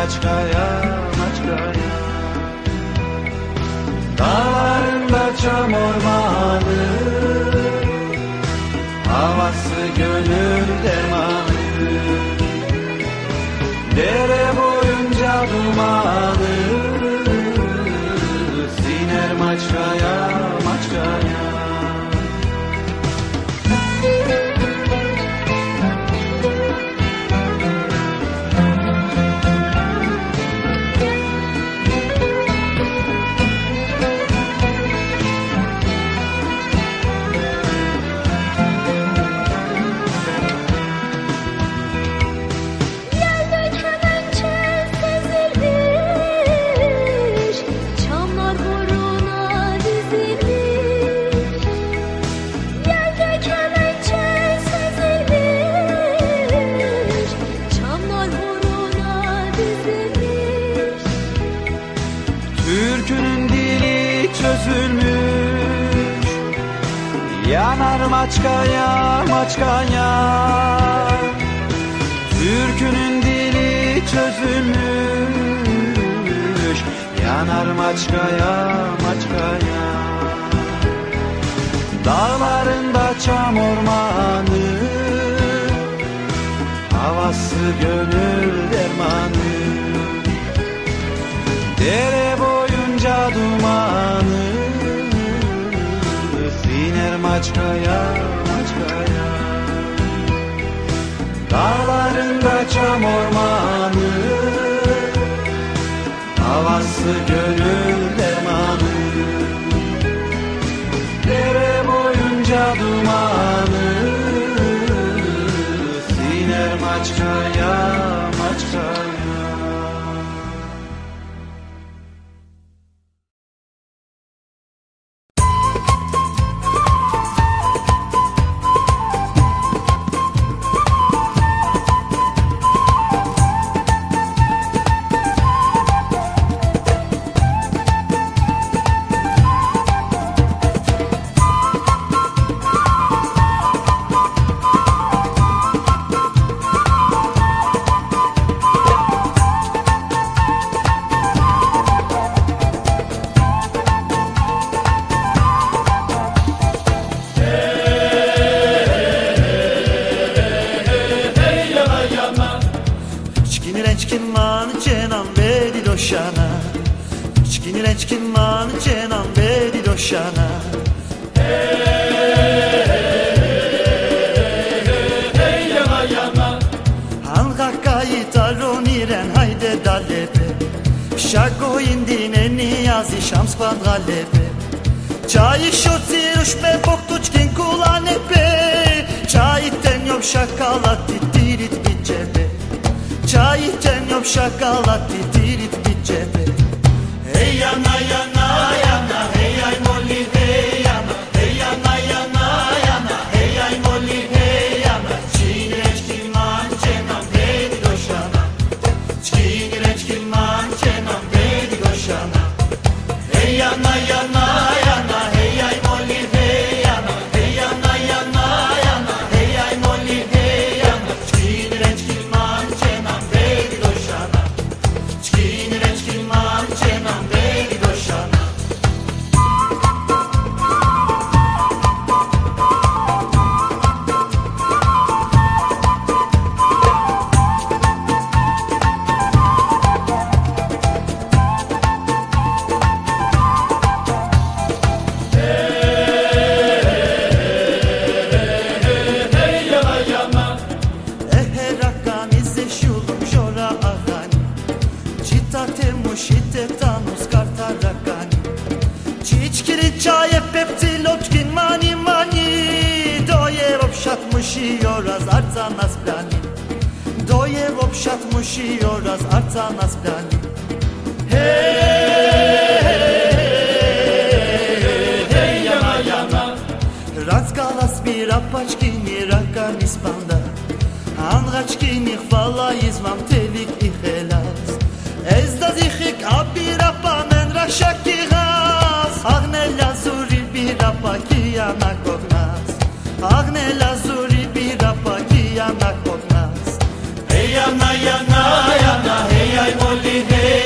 Maçkaya, Maçkaya Dağlarında çam ormanı Havası gönül dermanı. Dere boyunca dumanı Yanar maçkaya maçkaya Türkünün dili çözülmüş. Yanar maçkaya maçkaya Dağlarında çam ormanı Havası gönül dermanı. Dere maçkaya maçkaya Dağlarında çam ormanı Havası gönül bedi doşana Çkin rençkin man kakayı taroniren hayde dalebe Şako indine niyazi şams galebe Çayı şoci rüşme boktuçkin kulanepe Çayı ten yok şakalat titirit bitcebe Çayı ten yok şakalat titirit obszat musi oraz arca nas plani Doje obszat musi oraz arca nas plani Hey yana yana Razgalas bir apačkini rakan ispanda. Angačkini hvala izvam telik i helas Ez da zihik abir apa men rašaki gas. Agne lazuri bir apa ki yana viver.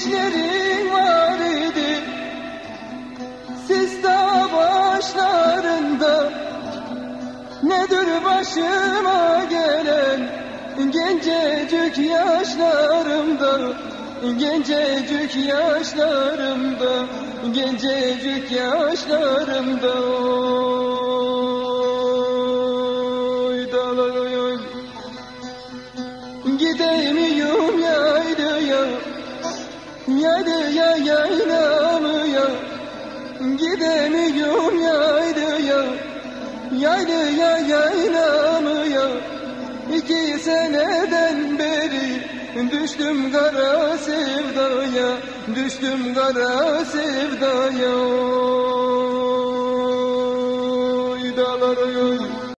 işleri var idi. Siz daha başlarında Nedir başıma gelen? Gencecik yaşlarımda Gencecik yaşlarımda Gencecik yaşlarımda. Oy dalayoy Gideyim Düştüm kara sevdaya Düştüm kara sevdaya. Oy dağlar oy